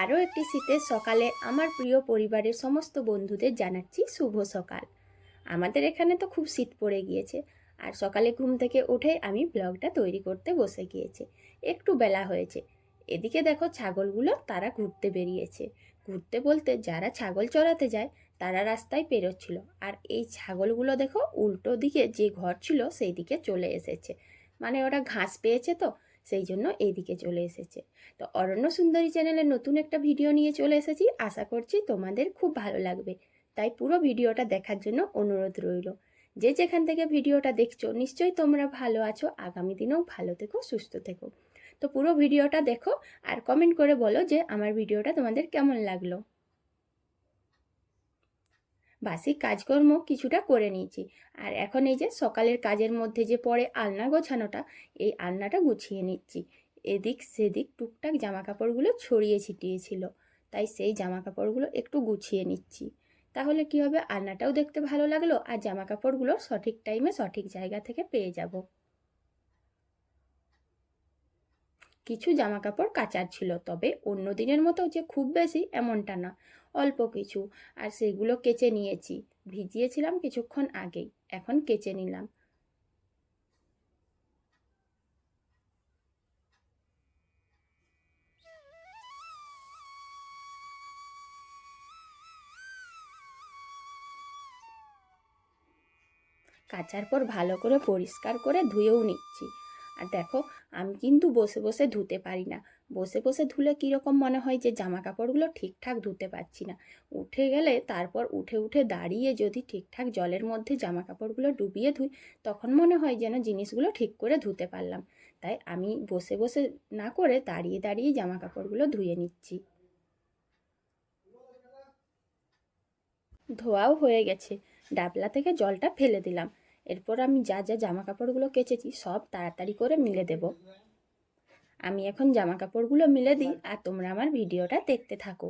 আরও একটি শীতের সকালে আমার প্রিয় পরিবারের সমস্ত বন্ধুদের জানাচ্ছি শুভ সকাল। আমাদের এখানে তো খুব শীত পড়ে গিয়েছে, আর সকালে ঘুম থেকে উঠে আমি ব্লগটা তৈরি করতে বসে গিয়েছে। একটু বেলা হয়েছে। এদিকে দেখো ছাগলগুলো তারা ঘুরতে বেরিয়েছে। ঘুরতে বলতে যারা ছাগল চড়াতে যায়, তারা রাস্তায় পেরোচ্ছিল। আর এই ছাগলগুলো দেখো উল্টো দিকে যে ঘর ছিল, সেই দিকে চলে এসেছে। মানে ওরা ঘাস পেয়েছে তো সেই জন্য এইদিকে চলে এসেছে। তো অরণ্য সুন্দরী চ্যানেলে নতুন একটা ভিডিও নিয়ে চলে এসেছি। আশা করছি তোমাদের খুব ভালো লাগবে। তাই পুরো ভিডিওটা দেখার জন্য অনুরোধ রইল। যে যেখান থেকে ভিডিওটা দেখছ, নিশ্চয়ই তোমরা ভালো আছো। আগামী দিনেও ভালো থেকো, সুস্থ থেকো। তো পুরো ভিডিওটা দেখো আর কমেন্ট করে বলো যে আমার ভিডিওটা তোমাদের কেমন লাগল। বাসি কাজকর্ম কিছুটা করে নিয়েছি। আর এখন এই যে সকালের কাজের মধ্যে যে পরে আলনা গোছানোটা, এই আলনাটা গুছিয়ে নিচ্ছি। এদিক সেদিক টুকটাক জামা কাপড়গুলো ছড়িয়ে ছিটিয়েছিল তাই সেই জামা কাপড়গুলো একটু গুছিয়ে নিচ্ছি। তাহলে কি হবে? আলনাটাও দেখতে ভালো লাগল, আর জামা কাপড়গুলো সঠিক টাইমে সঠিক জায়গা থেকে পেয়ে যাব। কিছু জামা কাপড় কাচার ছিল, তবে অন্য দিনের মতো যে খুব বেশি এমনটা না, অল্প কিছু। আর সেগুলো কেচে নিয়েছি। ভিজিয়েছিলাম কিছুক্ষণ আগেই, এখন কেচে নিলাম। কাচার পর ভালো করে পরিষ্কার করে ধুয়েও নিচ্ছি। আর দেখো, আমি কিন্তু বসে বসে ধুতে পারি না। বসে বসে ধুলে কীরকম মনে হয় যে জামা কাপড়গুলো ঠিকঠাক ধুতে পারছি না। উঠে গেলে তারপর উঠে উঠে দাঁড়িয়ে যদি ঠিকঠাক জলের মধ্যে জামা কাপড়গুলো ডুবিয়ে ধুই, তখন মনে হয় যেন জিনিসগুলো ঠিক করে ধুতে পারলাম। তাই আমি বসে বসে না করে দাঁড়িয়ে দাঁড়িয়ে জামা কাপড়গুলো ধুয়ে নিচ্ছি। ধোয়াও হয়ে গেছে। ডাবলা থেকে জলটা ফেলে দিলাম। এরপর আমি যা যা জামা কাপড়গুলো কেচেছি, সব তাড়াতাড়ি করে মিলে দেব। আমি এখন জামা কাপড়গুলো মিলে দিই আর তোমরা আমার ভিডিওটা দেখতে থাকো।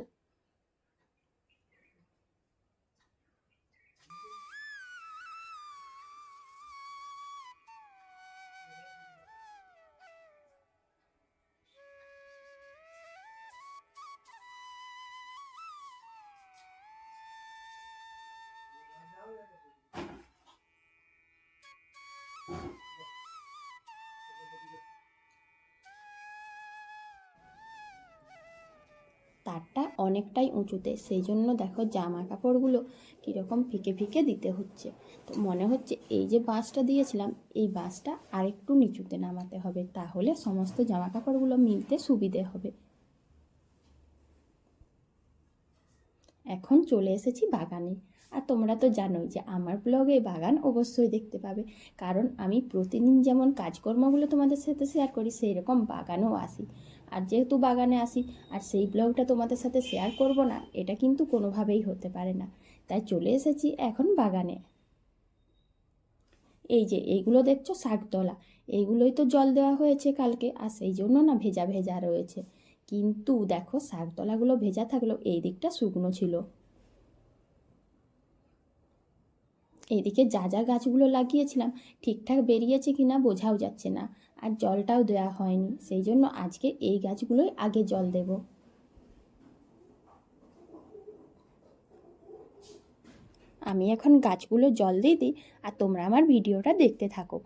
তারটা অনেকটাই উঁচুতে, সেই জন্য দেখো জামা কাপড়গুলো কীরকম ফিকে ফিকে দিতে হচ্ছে। তো মনে হচ্ছে এই যে বাঁশটা দিয়েছিলাম, এই বাঁশটা আরেকটু নিচুতে নামাতে হবে, তাহলে সমস্ত জামা কাপড়গুলো মিলতে সুবিধে হবে। এখন চলে এসেছি বাগানে। আর তোমরা তো জানোই যে আমার ব্লগে বাগান অবশ্যই দেখতে পাবে। কারণ আমি প্রতিদিন যেমন কাজকর্মগুলো তোমাদের সাথে শেয়ার করি সেই রকম বাগানও আসি। আর যেহেতু বাগানে আসি, আর সেই ব্লগটা তোমাদের সাথে শেয়ার করব না, এটা কিন্তু কোনোভাবেই হতে পারে না। তাই চলে এসেছি এখন বাগানে। এই যে, এইগুলো দেখছ? শাকতলা। এইগুলোই তো জল দেওয়া হয়েছে কালকে, আর সেই জন্য না ভেজা ভেজা রয়েছে। কিন্তু দেখো, শাকতলাগুলো ভেজা থাকলেও এই দিকটা শুকনো ছিল। এইদিকে যা যা গাছগুলো লাগিয়েছিলাম, ঠিকঠাক বেরিয়েছে কি না বোঝাও যাচ্ছে না। আর জলটাও দেওয়া হয়নি, সেই জন্য আজকে এই গাছগুলোই আগে জল দেব। আমি এখন গাছগুলো জল দিয়ে দিই, আর তোমরা আমার ভিডিওটা দেখতে থাকো।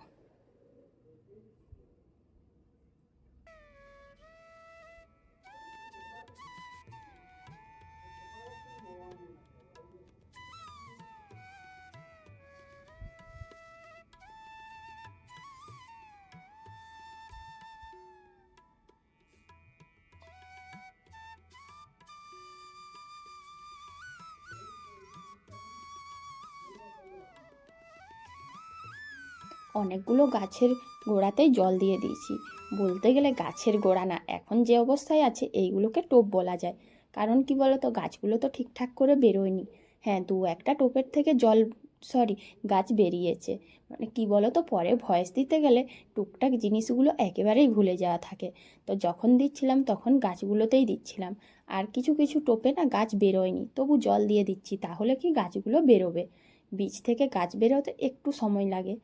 অনেকগুলো গাছের গোড়াতেই জল দিয়ে দিয়েছি। বলতে গেলে গাছের গোড়া না, এখন যে অবস্থায় আছে এইগুলোকে টোপ বলা যায়। কারণ কি বলো তো গাছগুলো তো ঠিকঠাক করে বেরোয়নি। হ্যাঁ দু একটা টোপের থেকে জল সরি গাছ বেরিয়েছে। মানে কি বলো তো পরে ভয়েস দিতে গেলে টুকটাক জিনিসগুলো একেবারেই ভুলে যাওয়া থাকে। তো যখন দিচ্ছিলাম তখন গাছগুলোতেই দিচ্ছিলাম। আর কিছু কিছু টোপে না গাছ বেরোয়নি, তবু জল দিয়ে দিচ্ছি, তাহলে কি গাছগুলো বেরোবে? বীজ থেকে গাছ বেরোতে একটু সময় লাগে।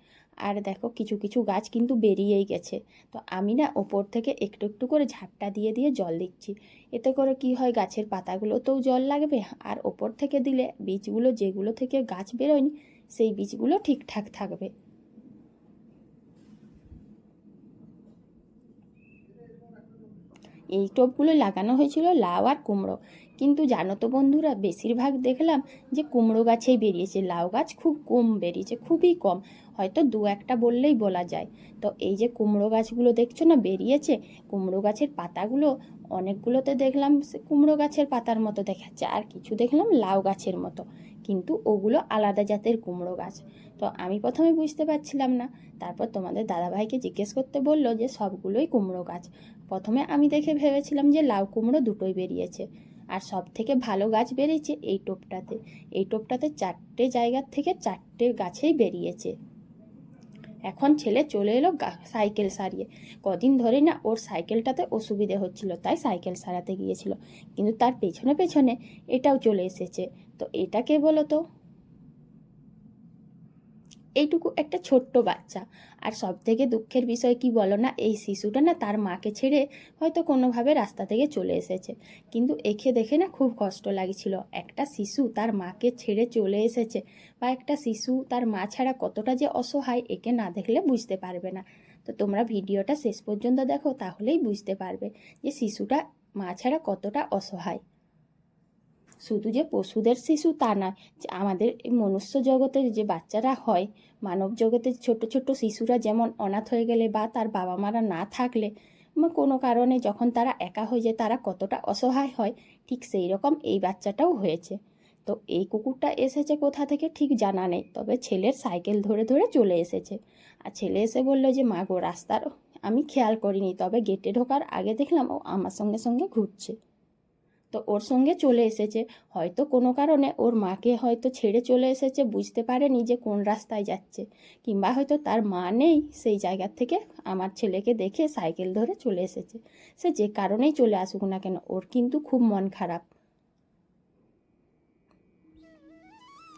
আর দেখো কিছু কিছু গাছ কিন্তু বেরিয়েই গেছে। তো আমি না ওপর থেকে একটু একটু করে ঝাপটা দিয়ে দিয়ে জল দিচ্ছি। এতে করে কি হয়, গাছের পাতাগুলোতেও জল লাগবে আর ওপর থেকে দিলে বীজগুলো যেগুলো থেকে গাছ বেরোয়নি, সেই বীজগুলো ঠিকঠাক থাকবে। এই টোপগুলো লাগানো হয়েছিল লাউ আর কুমড়ো। কিন্তু জানো তো বন্ধুরা, বেশিরভাগ দেখলাম যে কুমড়ো গাছেই বেরিয়েছে, লাউ গাছ খুব কম বেরিয়েছে, খুবই কম। হয়তো দু একটা বললেই বলা যায়। তো এই যে কুমড়ো গাছগুলো দেখছ না, বেরিয়েছে, কুমড়ো গাছের পাতাগুলো অনেকগুলোতে দেখলাম কুমড়ো গাছের পাতার মতো দেখাচ্ছে, আর কিছু দেখলাম লাউ গাছের মতো। কিন্তু ওগুলো আলাদা জাতের কুমড়ো গাছ। তো আমি প্রথমে বুঝতে পারছিলাম না, তারপর তোমাদের দাদাভাইকে জিজ্ঞেস করতে বলল যে সবগুলোই কুমড়ো গাছ। প্রথমে আমি দেখে ভেবেছিলাম যে লাউ কুমড়ো দুটোই বেরিয়েছে। আর সব থেকে ভালো গাছ বেরিয়েছে এই টোপটাতে। এই টোপটাতে চারটে জায়গার থেকে চারটে গাছেই বেরিয়েছে। এখন ছেলে চলে এলো সাইকেল সারিয়ে। কদিন ধরে না ওর সাইকেলটাতে অসুবিধে হচ্ছিল, তাই সাইকেল সারাতে গিয়েছিল। কিন্তু তার পেছনে পেছনে এটাও চলে এসেছে। তো এটাকে বলো তো এইটুকু একটা ছোট্ট বাচ্চা। আর সব থেকে দুঃখের বিষয় কি বলো না, এই শিশুটা না তার মাকে ছেড়ে হয়তো কোনোভাবে রাস্তা থেকে চলে এসেছে। কিন্তু একে দেখে না খুব কষ্ট লাগছিল। একটা শিশু তার মাকে ছেড়ে চলে এসেছে বা একটা শিশু তার মা ছাড়া কতটা যে অসহায়, একে না দেখলে বুঝতে পারবে না। তো তোমরা ভিডিওটা শেষ পর্যন্ত দেখো, তাহলেই বুঝতে পারবে যে শিশুটা মা ছাড়া কতটা অসহায়। শুধু যে পশুদের শিশু তা নয় আমাদের মনুষ্য জগতের যে বাচ্চারা হয়, মানব জগতের ছোট ছোট শিশুরা যেমন অনাথ হয়ে গেলে বা তার বাবা মারা না থাকলে কোনো কারণে যখন তারা একা হয়ে যায় তারা কতটা অসহায় হয়, ঠিক সেই রকম এই বাচ্চাটাও হয়েছে। তো এই কুকুরটা এসেছে কোথা থেকে ঠিক জানা নেই, তবে ছেলের সাইকেল ধরে ধরে চলে এসেছে। আর ছেলে এসে বলল যে, মা গো, রাস্তার আমি খেয়াল করিনি, তবে গেটে ঢোকার আগে দেখলাম ও আমার সঙ্গে সঙ্গে ঘুরছে। তো ওর সঙ্গে চলে এসেছে। হয়তো কোনো কারণে ওর মাকে হয়তো ছেড়ে চলে এসেছে, বুঝতে পারেনি যে কোন রাস্তায় যাচ্ছে। কিংবা হয়তো তার মা নেই, সেই জায়গা থেকে আমার ছেলেকে দেখে সাইকেল ধরে চলে এসেছে। সে যে কারণেই চলে আসুক না কেন, ওর কিন্তু খুব মন খারাপ।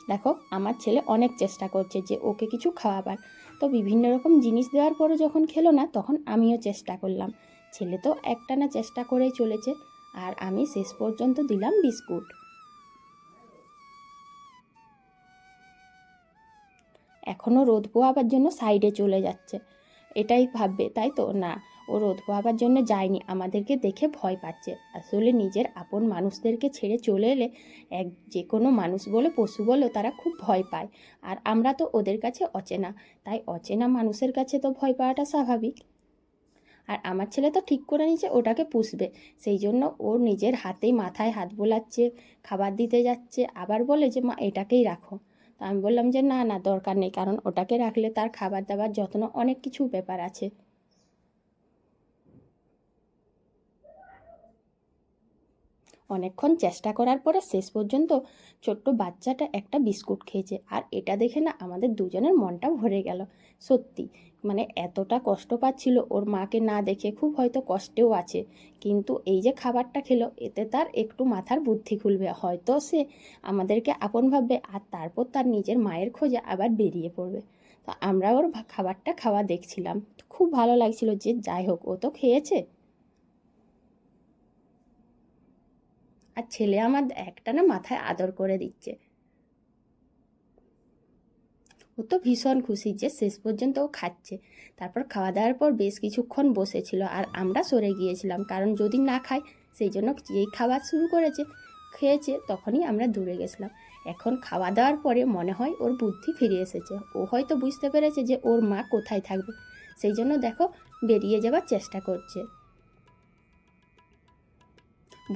দেখো, আমার ছেলে অনেক চেষ্টা করছে যে ওকে কিছু খাওয়াবার। তো বিভিন্ন রকম জিনিস দেওয়ার পরে যখন খেলো না, তখন আমিও চেষ্টা করলাম। ছেলে তো একটানা চেষ্টা করেই চলেছে। আর আমি শেষ পর্যন্ত দিলাম বিস্কুট। এখনও রোদ পোহাবার জন্য সাইডে চলে যাচ্ছে। এটাই ভাববে, তাই তো? না, ও রোদ পোহাবার জন্য যায়নি, আমাদেরকে দেখে ভয় পাচ্ছে। আসলে নিজের আপন মানুষদেরকে ছেড়ে চলে এলে এক যে কোনো মানুষ বলে, পশু বলে তারা খুব ভয় পায়। আর আমরা তো ওদের কাছে অচেনা, তাই অচেনা মানুষের কাছে তো ভয় পাওয়াটা স্বাভাবিক। আর আমার ছেলে তো ঠিক করে নিয়েছে, ওটাকে পুষবে। সেই জন্য ও নিজের হাতেই মাথায় হাত বোলাচ্ছে, খাবার দিতে যাচ্ছে, আবার বলে যে, মা, এটাকেই রাখো। তো আমি বললাম যে, না না, দরকার নেই, কারণ ওটাকে রাখলে তার খাবার দাবার যত্ন অনেক কিছু ব্যাপার আছে। অনেকক্ষণ চেষ্টা করার পরে শেষ পর্যন্ত ছোট্ট বাচ্চাটা একটা বিস্কুট খেয়েছে। আর এটা দেখে না আমাদের দুজনের মনটা ভরে গেল। সত্যি মানে এতটা কষ্ট পাচ্ছিল ওর মাকে না দেখে খুব হয়তো কষ্টেও আছে। কিন্তু এই যে খাবারটা খেলো, এতে তার একটু মাথার বুদ্ধি খুলবে। হয়তো সে আমাদেরকে আপন ভাববে আর তারপর তার নিজের মায়ের খোঁজে আবার বেরিয়ে পড়বে। তো আমরা ওর খাবারটা খাওয়া দেখছিলাম। খুব ভালো লাগছিল যে যাই হোক, ও তো খেয়েছে। আর ছেলে আমার একটা না মাথায় আদর করে দিচ্ছে। ও তো ভীষণ খুশি যে শেষ পর্যন্ত ও খাচ্ছে। তারপর খাওয়া দাওয়ার পর বেশ কিছুক্ষণ বসেছিল আর আমরা সরে গিয়েছিলাম, কারণ যদি না খায়, সেই জন্য যেই খাবার শুরু করেছে, খেয়েছে, তখনই আমরা দূরে গেছিলাম। এখন খাওয়া দাওয়ার পরে মনে হয় ওর বুদ্ধি ফিরে এসেছে। ও হয়তো বুঝতে পেরেছে যে ওর মা কোথায় থাকবে। সেই জন্য দেখো, বেরিয়ে যাওয়ার চেষ্টা করছে।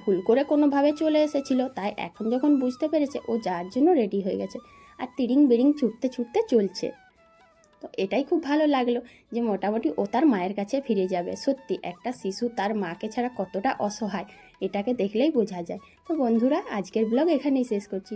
ভুল করে কোনোভাবে চলে এসেছিল, তাই এখন যখন বুঝতে পেরেছে ও যাওয়ার জন্য রেডি হয়ে গেছে আর তিরিং বিরিং ছুটতে ছুটতে চলছে। তো এটাই খুব ভালো লাগল যে মোটামুটি ও তার মায়ের কাছে ফিরে যাবে। সত্যি, একটা শিশু তার মাকে ছাড়া কতটা অসহায়, এটাকে দেখলেই বোঝা যায়। তো বন্ধুরা, আজকের ব্লগ এখানেই শেষ করছি।